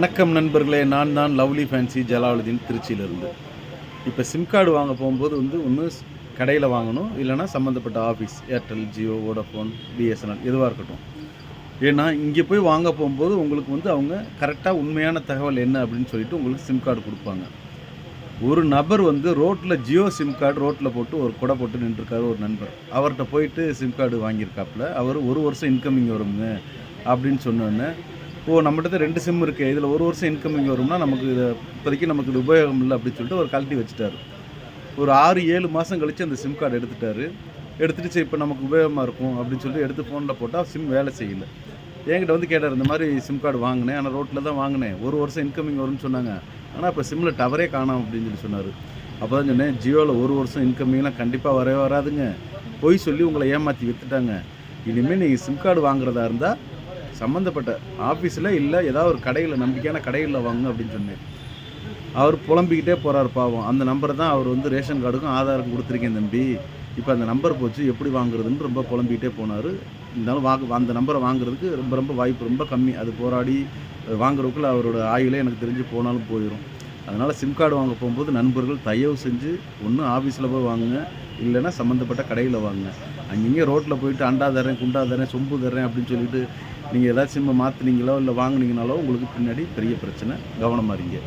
வணக்கம் நண்பர்களே நான் தான் லவ்லி ஃபேன்சி ஜலாலுதீன் திருச்சியிலிருந்து. இப்போ சிம் கார்டு வாங்க போகும்போது வந்து ஒன்று கடையில் வாங்கணும் இல்லைன்னா சம்மந்தப்பட்ட office Airtel Jio Vodafone BSNL எதுவாக இருக்கட்டும். ஏன்னா இங்கே போய் வாங்க போகும்போது உங்களுக்கு வந்து அவங்க கரெக்டாக உண்மையான தகவல் என்ன அப்படின்னு சொல்லிட்டு உங்களுக்கு சிம் கார்டு கொடுப்பாங்க. ஒரு நபர் வந்து ரோட்டில் ஜியோ சிம் கார்டு ரோட்டில் போட்டு ஒரு குடை போட்டு நின்றுருக்காரு ஒரு நண்பர். அவர்கிட்ட போயிட்டு சிம் கார்டு வாங்கியிருக்காப்புல. அவர் ஒரு வருஷம் இன்கமிங் வருங்க அப்படின்னு சொன்னோன்னே ஓ நம்மகிட்ட ரெண்டு சிம் இருக்குது இதில் ஒரு வருஷம் இன்கமிங் வரும்னா நமக்கு இதை இப்போதைக்கு நமக்கு இது உபயோகம் இல்லை அப்படின்னு சொல்லிட்டு ஒரு கழட்டி வச்சுட்டாரு. ஒரு ஆறு ஏழு மாதம் கழித்து அந்த சிம் கார்டு எடுத்துட்டாரு. எடுத்துட்டு சரி இப்போ நமக்கு உபயோகமாக இருக்கும் அப்படின்னு சொல்லிட்டு எடுத்து ஃபோனில் போட்டால் சிம் வேலை செய்யல. என்கிட்ட வந்து கேட்டார் இந்த மாதிரி சிம் கார்டு வாங்கினேன். ஆனால் ரோட்டில் தான் வாங்கினேன். ஒரு வருஷம் இன்கமிங் வரும்னு சொன்னாங்க. ஆனால் இப்போ சிம்மில் டவரே காணோம் அப்படின்னு சொல்லி சொன்னார். அப்போ தான் சொன்னேன் ஜியோவில் ஒரு வருஷம் இன்கமிங்லாம் கண்டிப்பாக வரவே வராதுங்க. பொய் சொல்லி உங்களை ஏமாற்றி விற்றுட்டாங்க இனிமேல் நீங்கள் சிம் கார்டு வாங்குறதா இருந்தால் சம்மந்தப்பட்ட ஆஃபீஸில் இல்லை ஏதாவது ஒரு கடையில் நம்பிக்கையான கடையில் வாங்க அப்படின்னு சொன்னேன். அவர் புலம்பிக்கிட்டே போகிறார் பாவம். அந்த நம்பரை தான் அவர் வந்து ரேஷன் கார்டுக்கும் ஆதாருக்கும் கொடுத்துருக்கேன் தம்பி. இப்போ அந்த நம்பர் போச்சு எப்படி வாங்குறதுன்னு ரொம்ப புலம்பிக்கிட்டே போனார். இருந்தாலும் வாங்க அந்த நம்பரை வாங்குறதுக்கு ரொம்ப ரொம்ப வாய்ப்பு ரொம்ப கம்மி. அது போராடி வாங்குறதுக்குள்ள அவரோட ஆயுளே எனக்கு தெரிஞ்சு போனாலும் போயிடும் அதனால் சிம் கார்டு வாங்க போகும்போது நண்பர்கள் தயவு செஞ்சு ஒன்று ஆஃபீஸில் போய் வாங்குங்க இல்லைன்னா சம்மந்தப்பட்ட கடையில் வாங்குங்க. அங்கங்கே ரோட்டில் போயிட்டு அண்டா தரேன் குண்டா தரேன் சொம்பு தரேன் அப்படின்னு சொல்லிட்டு நீங்கள் ஏதாச்சும் சிம்மை மாற்றுனீங்களோ இல்லை வாங்கினீங்கனாலோ உங்களுக்கு பின்னாடி பெரிய பிரச்சனை. கவனமாக இருங்க.